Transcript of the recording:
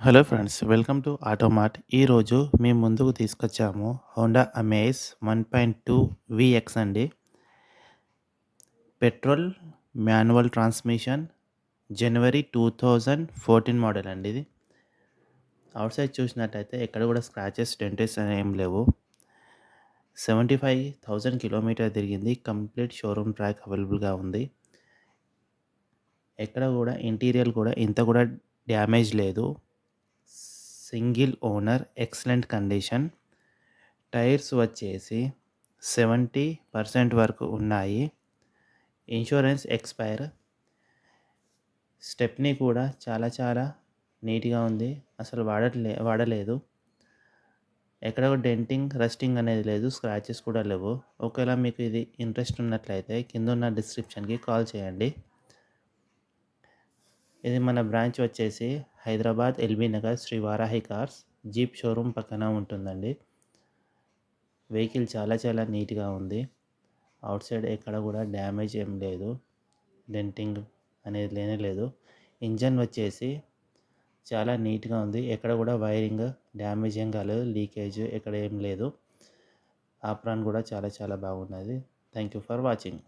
Hello friends welcome to Automart ఈరోజు మేము ముందుకు తీసుకొచ్చాము Honda Amaze one point two VX అండి. పెట్రోల్ మాన్యువల్ ట్రాన్స్మిషన్ జనవరి టూ థౌజండ్ ఫోర్టీన్ మోడల్ అండి ఇది. అవుట్ సైడ్ చూసినట్టయితే ఎక్కడ కూడా స్క్రాచెస్ డెంటెస్ ఏం లేవు. సెవెంటీ ఫైవ్ థౌజండ్ కిలోమీటర్ తిరిగింది. కంప్లీట్ షోరూమ్ ట్రాక్ అవైలబుల్గా ఉంది. ఎక్కడ కూడా ఇంటీరియర్ కూడా ఇంత కూడా డ్యామేజ్ లేదు. Single owner excellent condition. Tyres వచ్చేసి సెవెంటీ పర్సెంట్ వరకు ఉన్నాయి. Insurance expire. స్టెప్ని కూడా చాలా చాలా నీట్గా ఉంది. అసలు వాడట్లే వాడలేదు. ఎక్కడ డెంటింగ్ రస్టింగ్ అనేది లేదు. స్క్రాచెస్ కూడా లేవు. ఒకవేళ మీకు ఇది ఇంట్రెస్ట్ ఉన్నట్లయితే కింద ఉన్న డిస్క్రిప్షన్కి కాల్ చేయండి. ఇది మన బ్రాంచ్ వచ్చేసి Hyderabad LB Nagar Shri Varahi cars Jeep showroom పక్కన ఉంటుందండి. వెహికల్ చాలా చాలా నీట్గా ఉంది. అవుట్ సైడ్ ఎక్కడ కూడా డ్యామేజ్ ఏం లేదు. డెంటింగ్ అనేది లేనే లేదు. ఇంజన్ వచ్చేసి చాలా నీట్గా ఉంది. ఎక్కడ కూడా వైరింగ్ డ్యామేజ్ ఏం కాలేదు. లీకేజ్ ఎక్కడ ఏం లేదు. ఆప్రాన్ కూడా చాలా చాలా బాగున్నది. Thank you for watching.